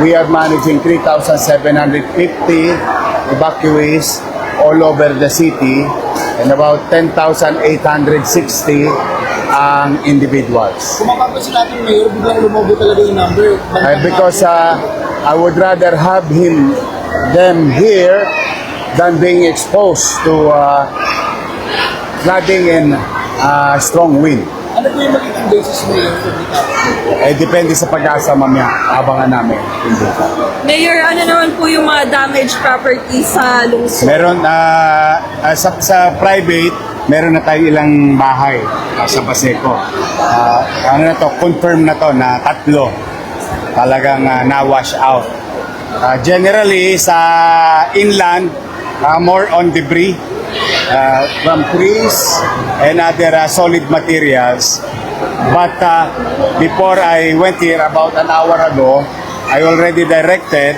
we are managing 3,750 evacuees all over the city and about 10,860 ang individuals. Kung mapapansin natin, Mayor, biglang lumobo talaga yung number. Uh, because uh, I would rather have him them here than being exposed to uh, flooding and uh, strong wind. Ano po yung magiging basis, for the top? Eh, depende sa pag-asa mamaya. Abangan namin. Hindi. Mayor, ano naman po yung mga damaged properties sa lungsod? Meron, uh, uh, sa, sa private, meron na tayo ilang bahay uh, sa Baseco. Uh, ano na to, confirm na to na tatlo talagang uh, na-wash out. Uh, generally, sa inland, uh, more on debris uh, from trees and other uh, solid materials. But uh, before I went here about an hour ago, I already directed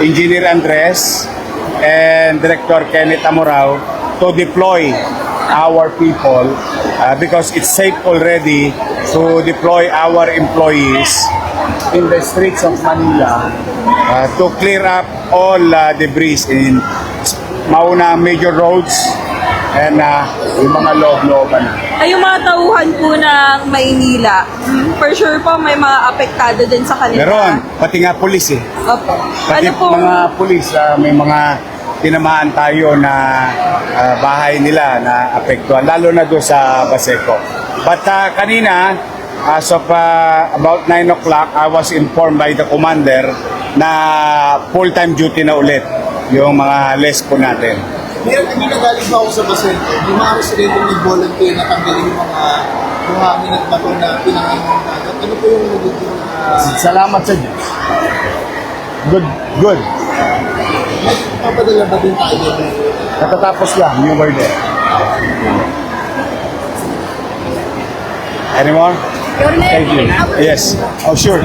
Engineer Andres and Director Kenneth Amorao to deploy our people uh, because it's safe already to deploy our employees in the streets of Manila uh, to clear up all uh, debris in mauna major roads and uh, yung mga loob-looban. Ay, yung mga tauhan po ng Maynila, for sure po may mga apektado din sa kanila. Meron, pati nga pulis eh. Opo. Pati Ano po? mga pulis, ah, may mga tinamaan tayo na ah, bahay nila na apektuhan, lalo na doon sa Baseco. But ah, kanina, as of ah, about 9 o'clock, I was informed by the commander na full-time duty na ulit yung mga lesco natin. Mayor, kanina galing pa ako sa Basento. Yung mga residente nag-volunteer na tanggalin yung mga buhangin at bato na pinangangalan natin. Ano po yung magiging uh, Salamat sa Diyos. Good, good. papadala ba din tayo? Natatapos lang, you were there. Any more? Your Thank you. Yes. Oh, sure.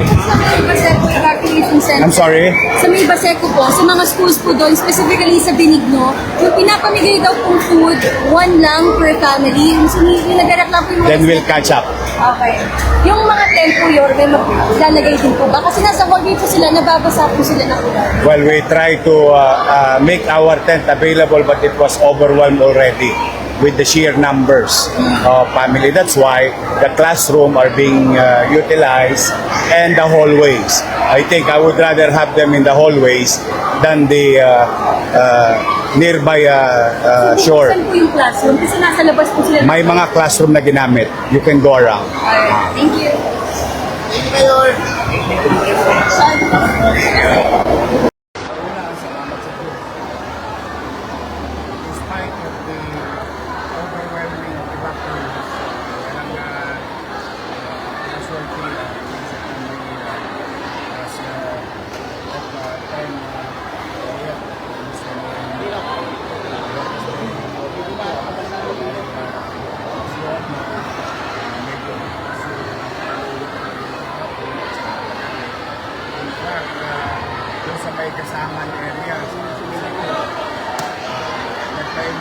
Evacuation Center. I'm sorry. Sa may Baseco po, sa mga schools po doon, specifically sa Benigno, yung pinapamigay daw pong food, one lang per family. Yung sinilagarap lang po yung mga... Then we'll catch up. Okay. Yung mga tent po yun, may maglalagay din po ba? Kasi nasa wagi po sila, nababasa po sila ng ulan. Well, we try to uh, uh, make our tent available, but it was overwhelmed already with the sheer numbers of family. That's why the classroom are being uh, utilized and the hallways. I think I would rather have them in the hallways than the uh, uh, nearby uh, uh, shore. Saan po yung classroom? Kasi nasa labas po sila. May mga classroom na ginamit. You can go around. Alright, thank you. Mayor, despite of the overwhelming evacuation, walang uh, casualty uh, sa Manila as uh, at uh, time uh, yeah, gusto mo In fact, uh, dun sa may kasaman area,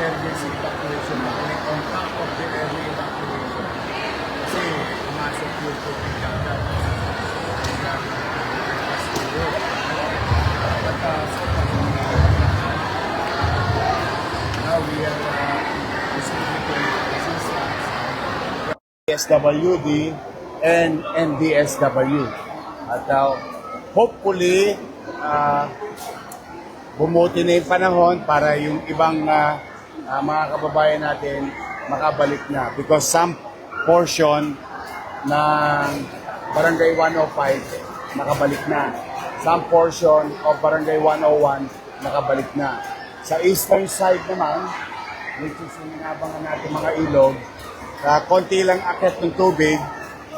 nagpa-emergency evacuation na kami on top of the early evacuation. Kasi pumasok yung tubig dagat. Uh, now we are uh, receiving assistance SWD and NDSW. At uh, hopefully, uh, bumuti na yung panahon para yung ibang ah, ah, mga kababayan natin makabalik na. Because some portion ng Barangay 105 nakabalik na. Some portion of Barangay 101 nakabalik na. Sa eastern side naman, which is yung inabangan natin mga ilog, ah, konti lang akit ng tubig,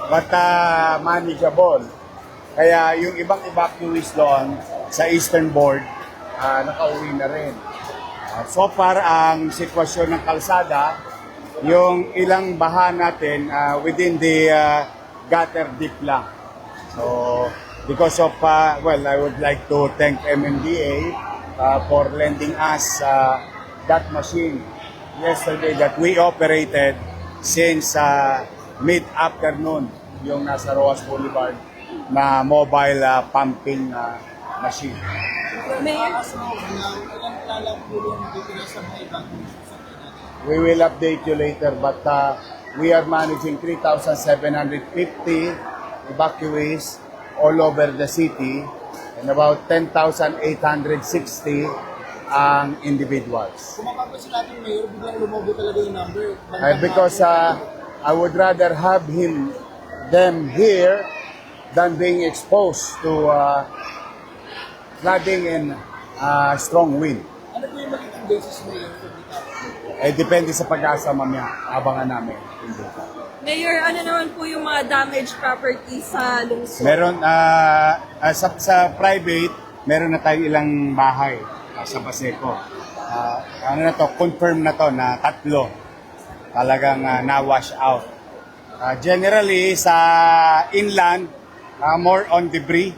but ah, manageable. Kaya yung ibang evacuees doon sa eastern board, ah, nakauwi na rin. So far, ang sitwasyon ng kalsada, yung ilang baha natin ah, within the ah, gutter deep lang. So, because of, ah, well, I would like to thank MMDA ah, for lending us ah, that machine yesterday that we operated since ah, mid-afternoon yung nasa Roas Boulevard na mobile uh, pumping uh, machine. Mayor, Lalang po yung titira sa mga ibang We will update you later, but uh, we are managing 3,750 evacuees all over the city and about 10,860 ang individuals. Yung number. Uh, because uh, I would rather have him, them here than being exposed to uh, flooding and uh, strong wind. Ano po yung magiging basis, the topic? Eh, depende sa pag-asa mamaya. Abangan namin. Mayor, ano naman po yung mga damaged properties sa lungsod? Meron, ah, ah, sa, sa private, meron na tayong ilang bahay ah, sa Baseco. Ah, ano na to, confirm na to na tatlo talagang ah, na-wash out. Ah, generally, sa inland, ah, more on debris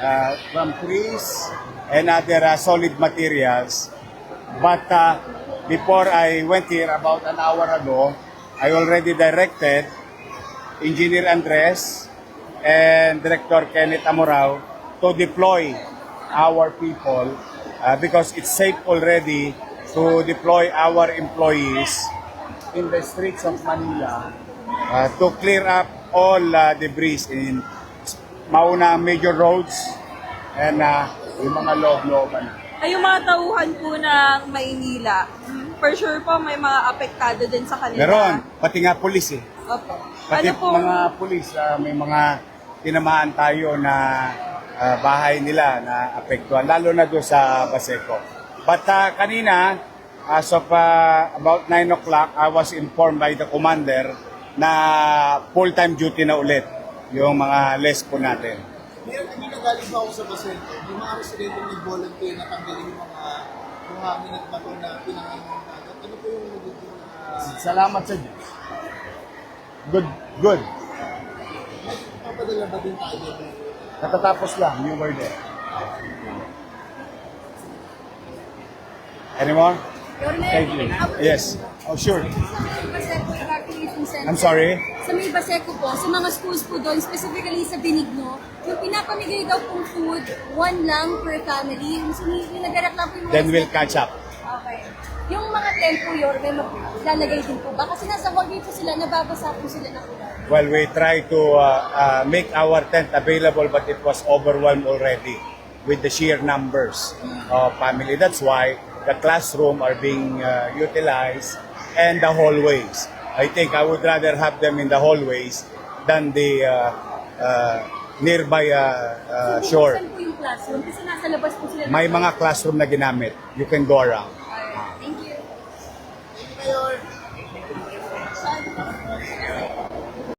ah, from trees and other ah, solid materials. But uh, before I went here about an hour ago, I already directed Engineer Andres and Director Kenneth Amorao to deploy our people uh, because it's safe already to deploy our employees in the streets of Manila uh, to clear up all uh, debris in mauna major roads and uh, yung mga loob-looban. Ay, yung mga tauhan po ng Maynila, for sure po may mga apektado din sa kanila. Meron, pati nga pulis eh. Opo. Pati Ano po? mga pulis, ah, may mga tinamaan tayo na ah, bahay nila na apektuhan, lalo na doon sa Baseco. But ah, kanina, as of ah, about 9 o'clock, I was informed by the commander na full-time duty na ulit yung mga lespo natin. Mayor, kanina galing pa ako sa Basento. Yung mga residente nag-volunteer na tanggalin yung mga buhangin at bato na pinangayon ng dagat. Ano po yung magiging uh, Salamat sa Diyos. Good, good. papadala ba din tayo? Katatapos lang, you were there. Any more? Thank you. Yes. Oh, sure. I'm sorry. Sa may Baseco po, sa mga schools po doon, specifically sa Benigno, yung pinapamigay daw pong food, one lang per family. Yung naganap lang po yung mga Then we'll catch up. Okay. Yung mga tent po yun, may maglalagay din po ba? Kasi nasa wagi po sila, nababasa po sila ng ulan. Well, we try to uh, uh, make our tent available, but it was overwhelmed already with the sheer numbers of family. That's why the classroom are being uh, utilized and the hallways. I think I would rather have them in the hallways than the uh, uh, nearby uh, uh, shore. bubuksan po yung classroom kasi nasa labas po sila. May mga classroom na ginamit. You can go around.